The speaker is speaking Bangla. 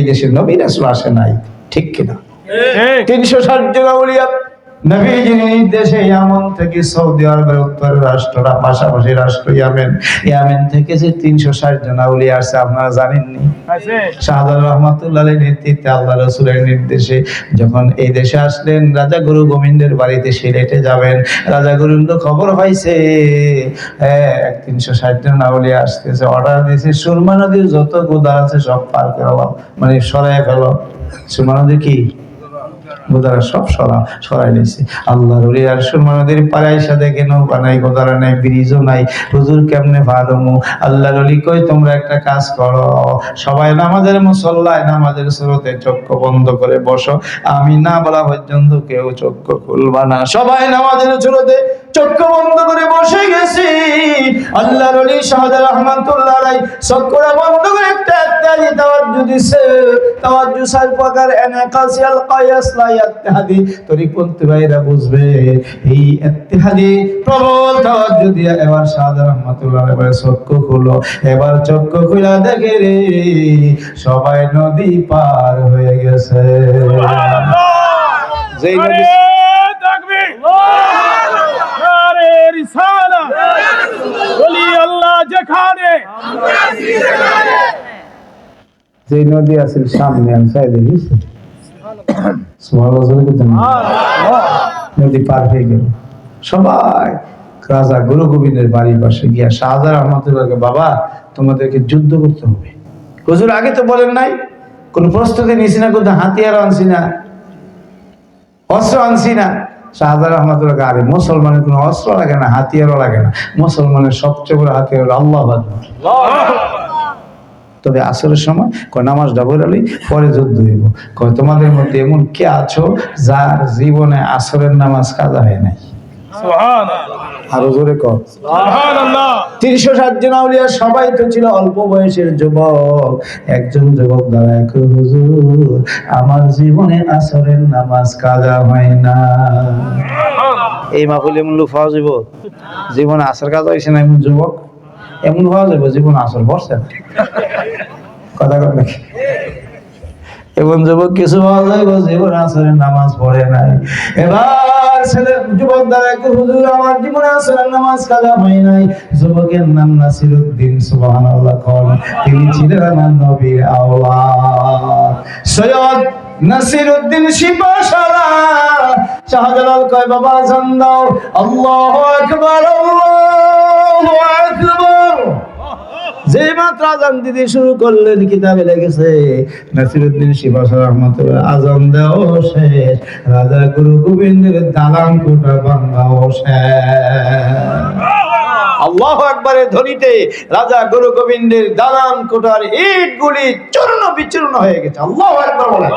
এই দেশে নবী আসলো আসে নাই ঠিক কিনা? তিনশো ষাট জন আউলিয়া নবীজির নির্দেশে ইয়ামন থেকে সৌদি আরবের উত্তর পাশাপাশি রাষ্ট্র ইয়ামেন। ইয়ামেন থেকে যে তিনশো ষাট জন আউলিয়া আসছে আপনারা জানেননি? আছে। শাহজাদ রহমতুল্লাহ নেতৃত্বে আল্লাহ রসুলের নির্দেশে যখন এই দেশে আসলেন রাজা গুরু গোবিন্দের বাড়িতে সিলেটে যাবেন। রাজা গোবিন্দ খবর পাইছে এক তিনশো ষাট জন আউলিয়া আসতেছে অর্ডার দিয়েছে। সুরমা নদীর যত গোদা আছে সব পার করো মানে সরাই ফেলো। সুরমা নদী কি? গোদারা সব সরা, সরাই নিয়েছে আল্লাহ রুলি আর সুরমা নদীর পারে আইসা দেখে নৌকা নাই গোদারা নাই, ব্রিজও নাই। হুজুর কেমনে ভালোমু আল্লাহ রুলি কই, তোমরা একটা কাজ করো। সবাই নামাজের মুসল্লায় নামাজের স্রোতে চক্ষু বন্ধ করে বসো। আমি না বলা পর্যন্ত কেউ চক্ষু খুলবা না। সবাই নামাজের স্রোতে চক্ষু বন্ধ করে বসে গেছি। আল্লাহ রলি রহমাতুল্লাহ আলাই চক্ষুরা বন্ধ করে একটা ইত্যাদি তাওয়াজ্জু দিছে। তাওয়াজ্জু সাল প্রকার এনাকাসিয়াল কায়াস লা ইত্তেহাদি তরিকপন্থী ভাইরা বুঝবে এই ইত্তেহাদি প্রবল তাওয়াজ্জু দিয়া এবার রহমাতুল্লাহ এবার চক্ষু খুলো। এবার চক্ষু খুলা দেখে রে সবাই নদী পার হয়ে গেছে। যেই নদী নারে তাকবীর নারে রিসালা বলি আল্লাহ যেখানে যে নদী আছে সামনে, আমি চাই দেখিস নদী। পার হয়ে গেল। সবাই, রাজা গুরু গোবিন্দের বাড়ির পাশে গিয়া শাহজাহান রহমতুল্লাহকে বাবা, তোমাদেরকে যুদ্ধ করতে হবে। হুজুর আগে তো বলেন নাই, কোন প্রস্তুতি নিছি না, কোন হাতিয়ার আনছি না, অস্ত্র আনছি না। শাহজাহান রহমতুল্লাহ গাড়ি মুসলমানের কোনো অস্ত্র লাগে না, হাতিয়ারও লাগে না। মুসলমানের সবচেয়ে বড় হাতিয়ার আল্লাহ। তবে আসরের সময় কয় নামাজ ডাবল আলী পরে যুদ্ধ হইব। কয়, তোমাদের মধ্যে এমন কে আছো যার জীবনে আসরের নামাজ কাজা হয় নাই? আরও জোরে কর তিনশো জন আউলিয়া সবাই তো ছিল অল্প বয়সের যুবক। একজন যুবক হুজুর আমার জীবনে আসরের নামাজ কাজা হয় না। এই মাহফিল পাওয়া যাব জীবনে আসর কাজ হয়েছে না এমন যুবক? এমন পাওয়া যাবে জীবন আসর না? কথা কর নাকি এমন যুবক, কিছু পাওয়া যাবে জীবন নামাজ পড়ে নাই। এবার ছেলে, যুবক দ্বারা হুজুর, আমার জীবনে আসরের নামাজ কাজা হয় নাই। যুবকের নাম নাসিরুদ্দিন, সুবহানাল্লাহ, কোন। তিনি ছিলেন আমার নবীর আওলাদ। সৈয়দ শিপাশালা শাহজালাল কয়, বাবা, জান দাও। আল্লাহু আকবার, আল্লাহু। যে মাত্র আজান দিতে শুরু করলেন, কিতাবে লেগেছে, নাসিরুদ্দিন শিবাস রহমতুল্লাহ আজান দেও শেষ, রাজা গুরু গোবিন্দের দালান কোটা ভাঙ্গাও শেষ। আল্লাহ আকবরের ধ্বনিতে রাজা গুরু গোবিন্দের দালান কোটার ইট গুলি চূর্ণ বিচূর্ণ হয়ে গেছে। আল্লাহ আকবর বলে